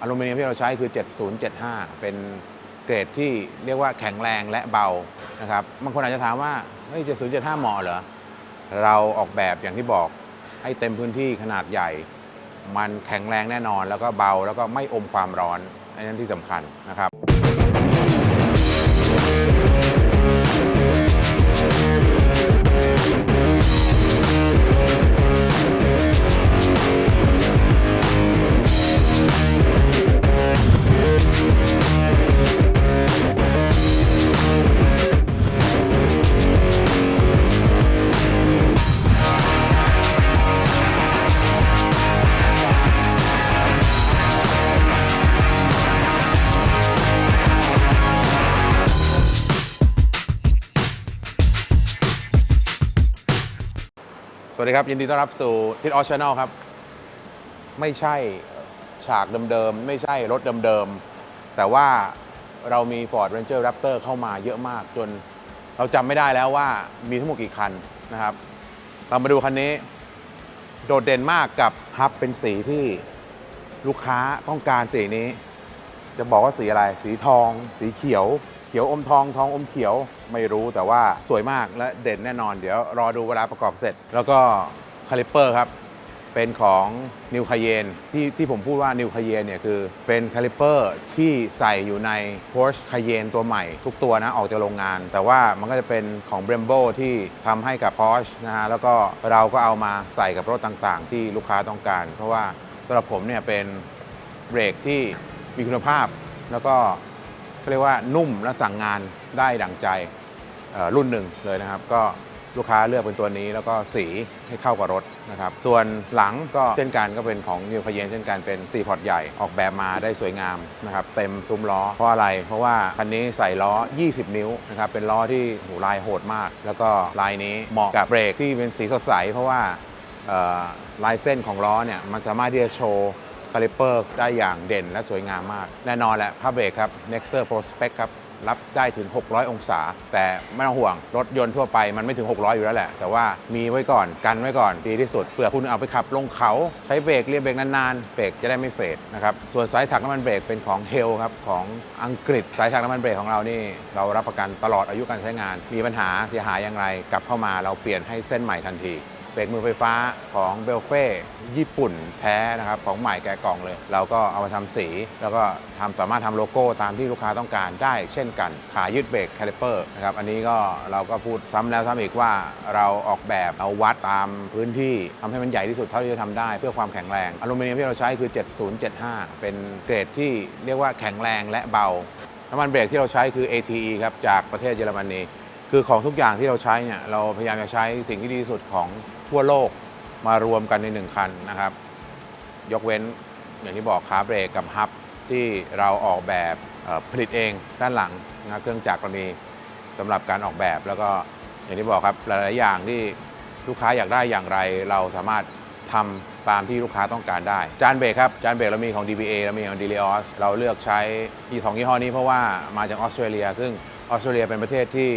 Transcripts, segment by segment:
อลูมิเนียมที่เราใช้คือ 7075 เป็นเกรดที่เรียกว่าแข็งแรงและเบานะครับบางคนอาจจะถามว่าเฮ้ย7075เหมาะเหรอ เราออกแบบอย่างที่บอกให้เต็มพื้นที่ขนาดใหญ่ มันแข็งแรงแน่นอนแล้วก็เบาแล้วก็ไม่อมความร้อนอันนั้นที่สำคัญนะครับ วัสดีครับ ยินดีต้อนรับสู่ทิศออชแนลครับ ไม่ใช่ฉากเดิมๆ ไม่ใช่รถเดิมๆ แต่ว่าเรามี Ford Ranger Raptor เข้ามาเยอะมากจนเราจำไม่ได้แล้วว่ามีทั้งหมดกี่คันนะครับ เรามาดูคันนี้ โดดเด่นมากกับฮับเป็นสีที่ลูกค้าต้องการสีนี้ จะบอกว่าสีอะไร สีทอง สีเขียว เขียวอมทองทองอมเขียวไม่รู้แต่ว่าสวยมากและเด่นแน่นอน เดี๋ยวรอดูเวลาประกอบเสร็จ แล้วก็คาลิปเปอร์ครับ เป็นของนิวคาเยนที่ที่ผมพูดว่านิวคาเยนเนี่ยคือเป็นคาลิปเปอร์ที่ใส่อยู่ใน Porsche Cayenne ตัวใหม่ ทุกตัวนะ ออกจากโรงงาน แต่ว่ามันก็จะเป็นของ Brembo ที่ทำให้กับ Porsche นะฮะแล้วก็เราก็เอามาใส่กับรถต่างๆ ที่ลูกค้าต้องการ เพราะว่าสำหรับผมเนี่ยเป็นเบรกที่มีคุณภาพแล้วก็ เขาเรียกว่านุ่มและสั่งงานได้ดั่งใจรุ่นหนึ่งเลยนะครับ ก็ลูกค้าเลือกเป็นตัวนี้แล้วก็สีให้เข้ากับรถนะครับ ส่วนหลังก็เช่นกันก็เป็นของนิวคาเยนเช่นกันเป็นตีพอร์ตใหญ่ออกแบบมาได้สวยงามนะครับ เต็มซุ้มล้อ เพราะอะไร เพราะว่าคันนี้ใส่ล้อ 20 นิ้วนะครับ เป็นล้อที่หูลายโหดมาก แล้วก็ลายนี้เหมาะกับเบรกที่เป็นสีสดใส เพราะว่าลายเส้นของล้อเนี่ยมันสามารถที่จะโชว์ คาลิปเปอร์ได้อย่างเด่นและสวยงามมาก แน่นอนแหละผ้าเบรกครับ Nexter Pro Spec ครับ รับได้ถึง 600 องศา แต่ไม่ต้องห่วง รถยนต์ทั่วไปมันไม่ถึง 600 อยู่แล้วแหละ แต่ว่ามีไว้ก่อนกันไว้ก่อนดีที่สุดเผื่อคุณเอาไปขับลงเขา ใช้เบรกเรียนเบรกนานๆ เบรกจะได้ไม่เฟดนะครับ ส่วนสายถักน้ำมันเบรกเป็นของเฮลครับของอังกฤษ สายถักน้ำมันเบรกของเรานี่เรารับประกันตลอดอายุการใช้งาน มีปัญหาเสียหายอย่างไรกลับเข้ามาเราเปลี่ยนให้เส้นใหม่ทันที เบรกมือไฟฟ้าของเบลเฟ่ญี่ปุ่นแท้นะครับของใหม่แกะกล่องเลย เราก็เอามาทำสี แล้วก็ทำสามารถทำโลโก้ตามที่ลูกค้าต้องการได้เช่นกัน ขายึดเบรกคาลิเปอร์นะครับอันนี้ก็เราก็พูดซ้ำแล้วซ้ำอีกว่าเราออกแบบเอาวัดตามพื้นที่ทำให้มันใหญ่ที่สุดเท่าที่จะทำได้ เพื่อความแข็งแรงอลูมิเนียมที่เราใช้คือ 7075 เป็นเกรดที่เรียกว่าแข็งแรงและเบาน้ำมันเบรกที่เราใช้คือ ATE ครับจากประเทศเยอรมนี คือของทุกอย่างที่เราใช้เนี่ยเราพยายามจะใช้สิ่งที่ดีที่สุดของทั่วโลกมารวมกันในหนึ่งคันนะครับ ยกเว้นอย่างที่บอกคาร์เบรกกับฮับที่เราออกแบบผลิตเองด้านหลังนะเครื่องจักรเรามีสำหรับการออกแบบแล้วก็อย่างที่บอกครับหลายๆอย่างที่ลูกค้าอยากได้อย่างไร เราสามารถทำตามที่ลูกค้าต้องการได้ จานเบรกครับจานเบรกเรามีของ DBA เรามีของ d e l i o s เราเลือกใช้ยี่ของยี่ห้อนี้เพราะว่ามาจากออสเตรเลีย ซึ่งออสเตรเลียเป็นประเทศที่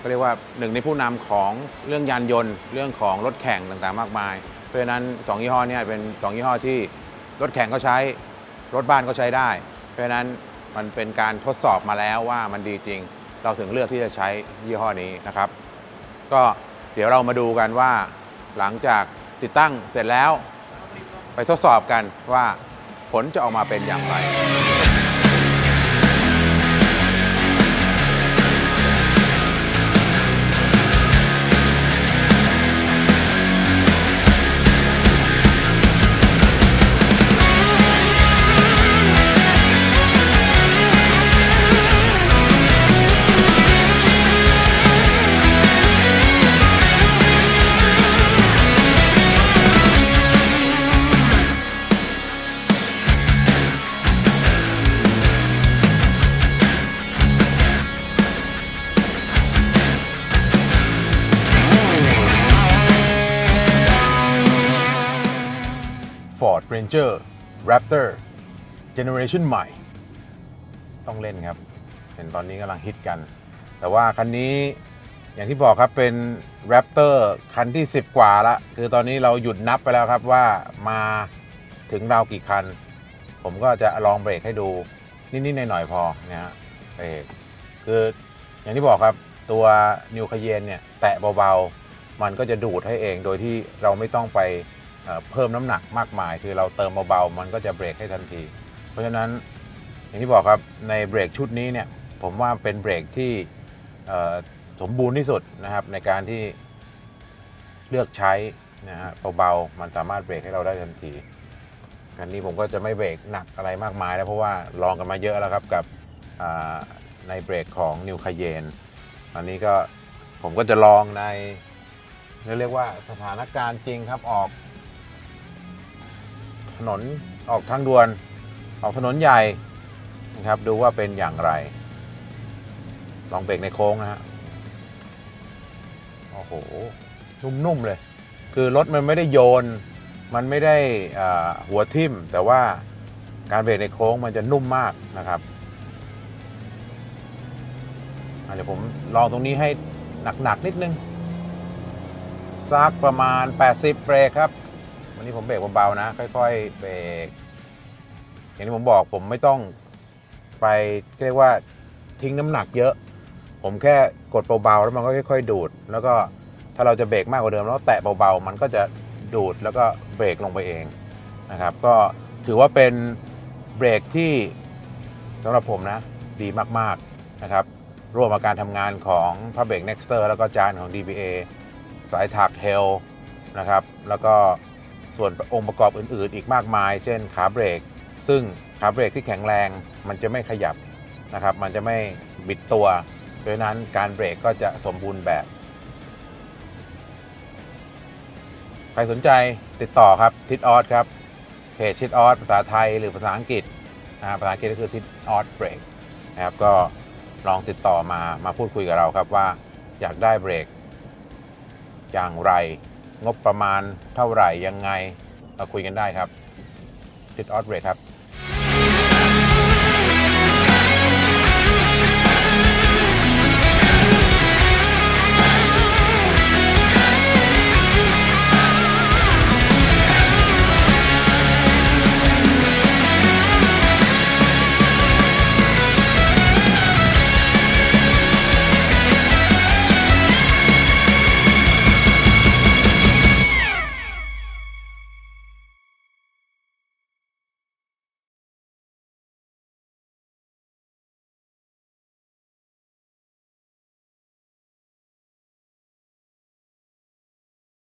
ก็เรียกว่าหนึ่งในผู้นำของเรื่องยานยนต์ เรื่องของรถแข่งต่างๆ มากมาย เพราะฉะนั้นสองยี่ห้อนี้เป็นสองยี่ห้อที่รถแข่งก็ใช้ รถบ้านก็ใช้ได้ เพราะฉะนั้นมันเป็นการทดสอบมาแล้วว่ามันดีจริง เราถึงเลือกที่จะใช้ยี่ห้อนี้นะครับ ก็เดี๋ยวเรามาดูกันว่าหลังจากติดตั้งเสร็จแล้ว ไปทดสอบกันว่าผลจะออกมาเป็นอย่างไร Ford Ranger Raptor Generation ใหม่ ต้องเล่นครับ เห็นตอนนี้กำลังฮิตกัน แต่ว่าคันนี้อย่างที่บอกครับเป็น Raptor คันที่ 10 กว่าละ คือตอนนี้เราหยุดนับไปแล้วครับว่ามาถึงเรากี่คัน ผมก็จะลองเบรกให้ดู นิด ๆ หน่อย ๆ พอนะฮะเบรกคืออย่างที่บอกครับตัวนิวคาเยนเนี่ย แตะเบา ๆ มันก็จะดูดให้เองโดยที่เราไม่ต้องไป เพิ่มน้ำหนักมากมาย คือเราเติมเบาๆมันก็จะเบรกให้ทันที เพราะฉะนั้นอย่างที่บอกครับในเบรกชุดนี้เนี่ยผมว่าเป็นเบรกที่สมบูรณ์ที่สุดนะครับในการที่เลือกใช้นะฮะเบาๆมันสามารถเบรกให้เราได้ทันทีอันนี้ผมก็จะไม่เบรกหนักอะไรมากมายแล้วเพราะว่าลองกันมาเยอะแล้วครับกับในเบรกของนิวคาเยนอันนี้ก็ผมก็จะลองในเรียกว่าสถานการณ์จริงครับออก นนออกทางด่วน ออกถนนใหญ่นะครับ ดูว่าเป็นอย่างไร ลองเบรกในโค้งนะฮะโอ้โหนุ่มๆเลย คือรถมันไม่ได้โยน มันไม่ได้หัวทิ่ม แต่ว่าการเบรกในโค้งมันจะนุ่มมากนะครับอะเดี๋ยวผมลองตรงนี้ให้หนักๆนิดนึง สักประมาณ 80 เบรกครับ วันนี้ผมเบรกเบาๆนะ ค่อยๆเบรกอย่างที่ผมบอกผมไม่ต้องไปเรียกว่าทิ้งน้ำหนักเยอะ ผมแค่กดเบาๆแล้วมันก็ค่อย ๆ ดูด แล้วก็ถ้าเราจะเบรกมากกว่าเดิมแล้วแตะเบาๆมันก็จะดูดแล้วก็เบรกลงไปเองนะครับ ก็ถือว่าเป็นเบรกที่สำหรับผมนะดีมากๆนะครับ ร่วมกับการทำงานของ p u b l i c Nexter แล้วก็จานของ DBA สายถักเฮลนะครับ แล้วก็ ส่วนองค์ประกอบอื่นๆ อีกมากมาย เช่นขาเบรก ซึ่งขาเบรกที่แข็งแรงมันจะไม่ขยับนะครับมันจะไม่บิดตัวเพราะนั้นการเบรกก็จะสมบูรณ์แบบ ใครสนใจติดต่อครับทิดออสครับเพจทิดออสภาษาไทยหรือภาษาอังกฤษนะครับภาษาอังกฤษก็คือทิดออสเบรกนะครับก็ลองติดต่อมามาพูดคุยกับเราครับว่าอยากได้เบรกอย่างไร งบประมาณเท่าไหร่ยังไงมาคุยกันได้ครับทิดออสเรทครับ